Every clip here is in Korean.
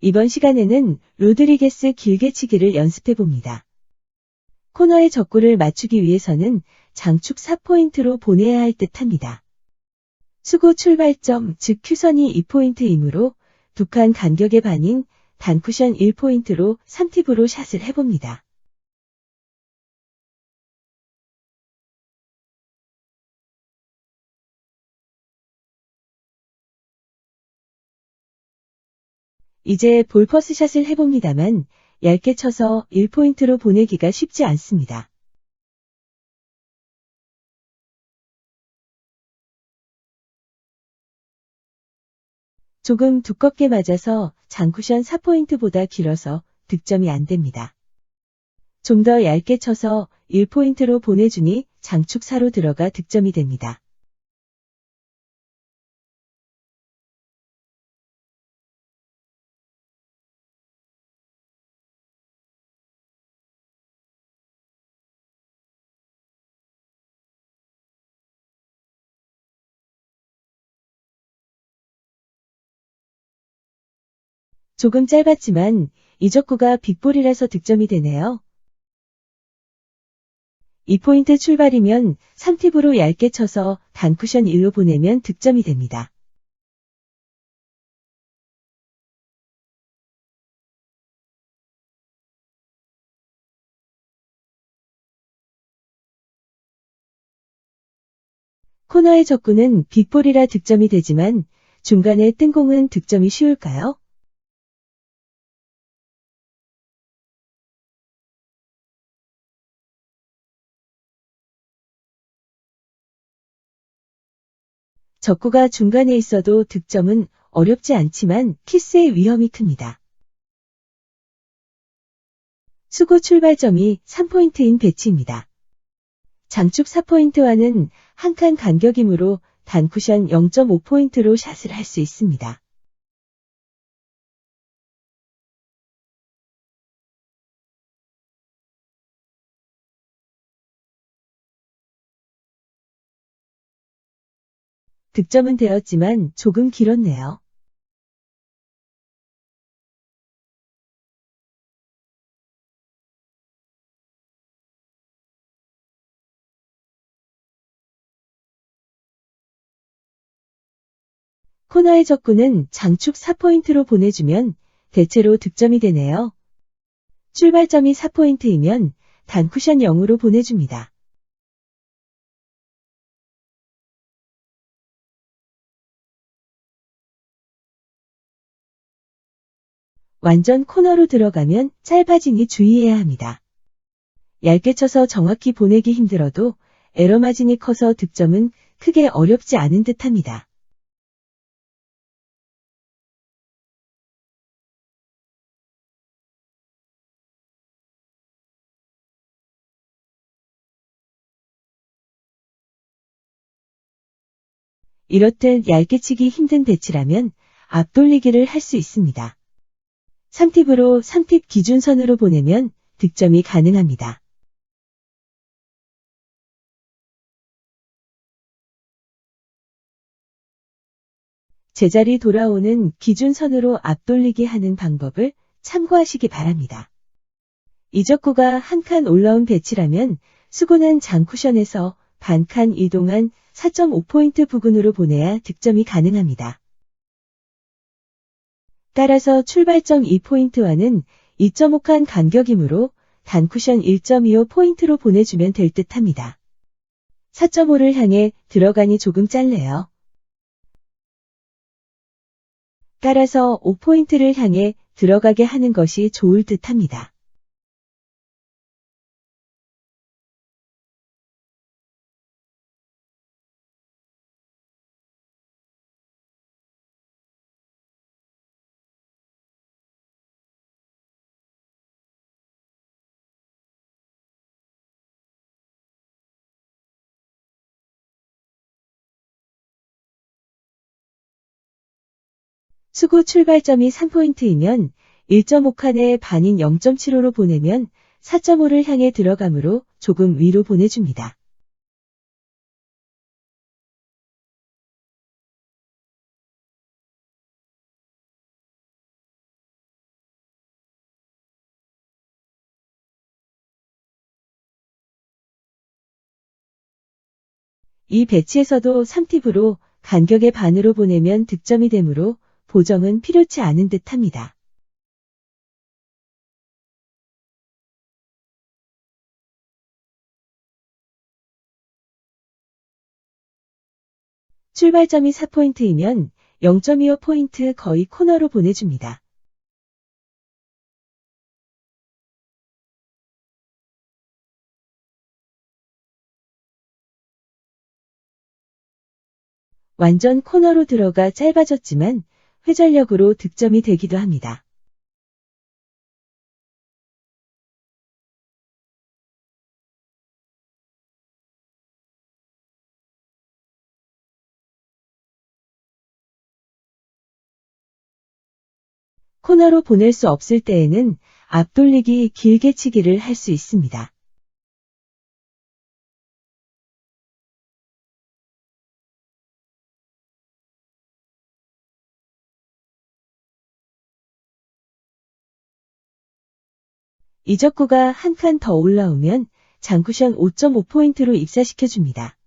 이번 시간에는 로드리게스 길게 치기를 연습해 봅니다. 코너의 적구를 맞추기 위해서는 장축 4포인트로 보내야 할 듯 합니다. 수고 출발점, 즉 큐선이 2포인트이므로 두 칸 간격의 반인 단쿠션 1포인트로 3팁으로 샷을 해봅니다. 이제 볼퍼스샷을 해봅니다만 얇게 쳐서 1포인트로 보내기가 쉽지 않습니다. 조금 두껍게 맞아서 장쿠션 4포인트보다 길어서 득점이 안 됩니다. 좀 더 얇게 쳐서 1포인트로 보내주니 장축 4로 들어가 득점이 됩니다. 조금 짧았지만 이적구가 빅볼이라서 득점이 되네요. 2포인트 출발이면 3팁으로 얇게 쳐서 단쿠션 1로 보내면 득점이 됩니다. 코너의 적구는 빅볼이라 득점이 되지만 중간에 뜬 공은 득점이 쉬울까요? 적구가 중간에 있어도 득점은 어렵지 않지만 키스의 위험이 큽니다. 수고 출발점이 3포인트인 배치입니다. 장축 4포인트와는 한 칸 간격이므로 단쿠션 0.5포인트로 샷을 할 수 있습니다. 득점은 되었지만 조금 길었네요. 코너의 적구는 장축 4포인트로 보내주면 대체로 득점이 되네요. 출발점이 4포인트이면 단쿠션 0으로 보내줍니다. 완전 코너로 들어가면 짧아지니 주의해야 합니다. 얇게 쳐서 정확히 보내기 힘들어도 에러 마진이 커서 득점은 크게 어렵지 않은 듯 합니다. 이렇듯 얇게 치기 힘든 배치라면 앞돌리기를 할 수 있습니다. 3팁으로 3팁 기준선으로 보내면 득점이 가능합니다. 제자리 돌아오는 기준선으로 앞돌리기 하는 방법을 참고하시기 바랍니다. 이적구가 한 칸 올라온 배치라면 수고난 장쿠션에서 반 칸 이동한 4.5포인트 부근으로 보내야 득점이 가능합니다. 따라서 출발점 2포인트와는 2.5칸 간격이므로 단쿠션 1.25 포인트로 보내주면 될 듯 합니다. 4.5를 향해 들어가니 조금 짧네요. 따라서 5포인트를 향해 들어가게 하는 것이 좋을 듯 합니다. 수구 출발점이 3포인트이면 1.5칸의 반인 0.75로 보내면 4.5를 향해 들어가므로 조금 위로 보내줍니다. 이 배치에서도 3팁으로 간격의 반으로 보내면 득점이 되므로 보정은 필요치 않은 듯 합니다. 출발점이 4포인트이면 0.25포인트 거의 코너로 보내줍니다. 완전 코너로 들어가 짧아졌지만 회전력으로 득점이 되기도 합니다. 코너로 보낼 수 없을 때에는 앞돌리기 길게 치기를 할 수 있습니다. 이적구가 한 칸 더 올라오면 장쿠션 5.5포인트로 입사시켜줍니다.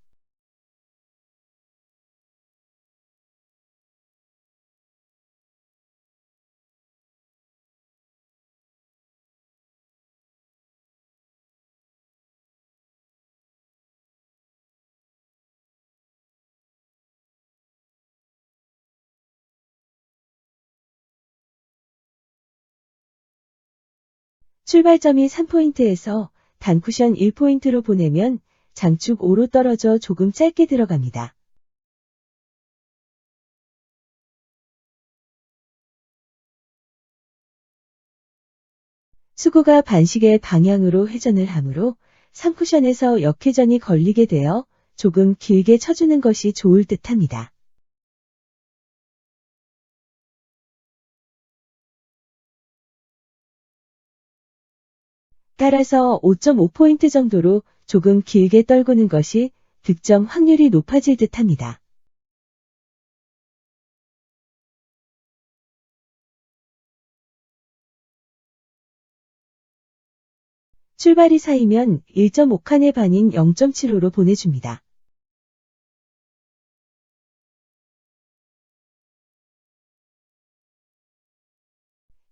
출발점이 3포인트에서 단쿠션 1포인트로 보내면 장축 5로 떨어져 조금 짧게 들어갑니다. 수구가 반시계 방향으로 회전을 하므로 3쿠션에서 역회전이 걸리게 되어 조금 길게 쳐주는 것이 좋을 듯 합니다. 따라서 5.5포인트 정도로 조금 길게 떨구는 것이 득점 확률이 높아질 듯 합니다. 출발이 사이면 1.5칸의 반인 0.75로 보내줍니다.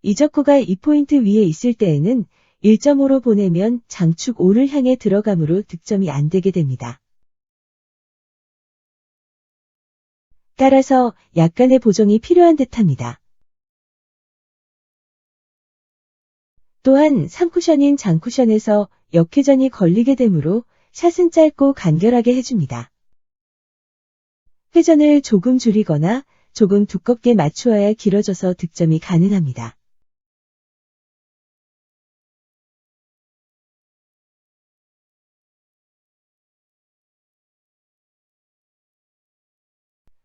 이적구가 2포인트 위에 있을 때에는 1.5로 보내면 장축 5를 향해 들어가므로 득점이 안 되게 됩니다. 따라서 약간의 보정이 필요한 듯합니다. 또한 3쿠션인 장쿠션에서 역회전이 걸리게 되므로 샷은 짧고 간결하게 해줍니다. 회전을 조금 줄이거나 조금 두껍게 맞추어야 길어져서 득점이 가능합니다.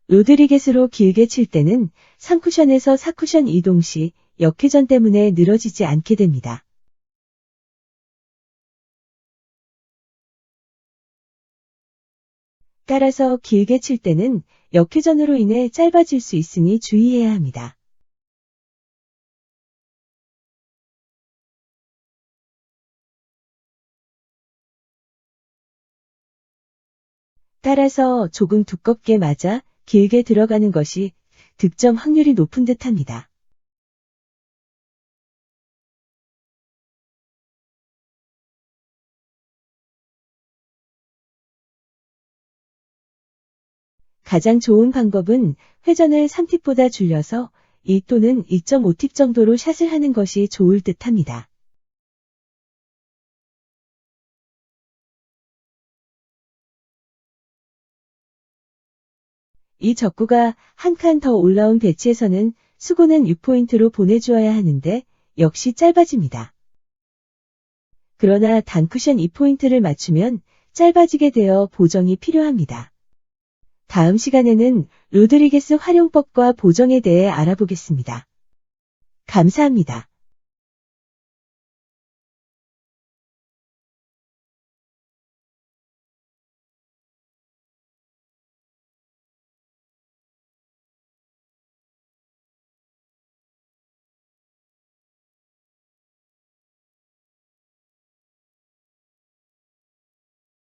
로드리게스로 길게 칠 때는 3쿠션에서 4쿠션 이동 시 역회전 때문에 늘어지지 않게 됩니다. 따라서 길게 칠 때는 역회전으로 인해 짧아질 수 있으니 주의해야 합니다. 따라서 조금 두껍게 맞아 길게 들어가는 것이 득점 확률이 높은 듯 합니다. 가장 좋은 방법은 회전을 3팁보다 줄여서 2 또는 2.5팁 정도로 샷을 하는 것이 좋을 듯 합니다. 이 적구가 한 칸 더 올라온 배치에서는 수고는 6포인트로 보내주어야 하는데 역시 짧아집니다. 그러나 단쿠션 2포인트를 맞추면 짧아지게 되어 보정이 필요합니다. 다음 시간에는 로드리게스 활용법과 보정에 대해 알아보겠습니다. 감사합니다.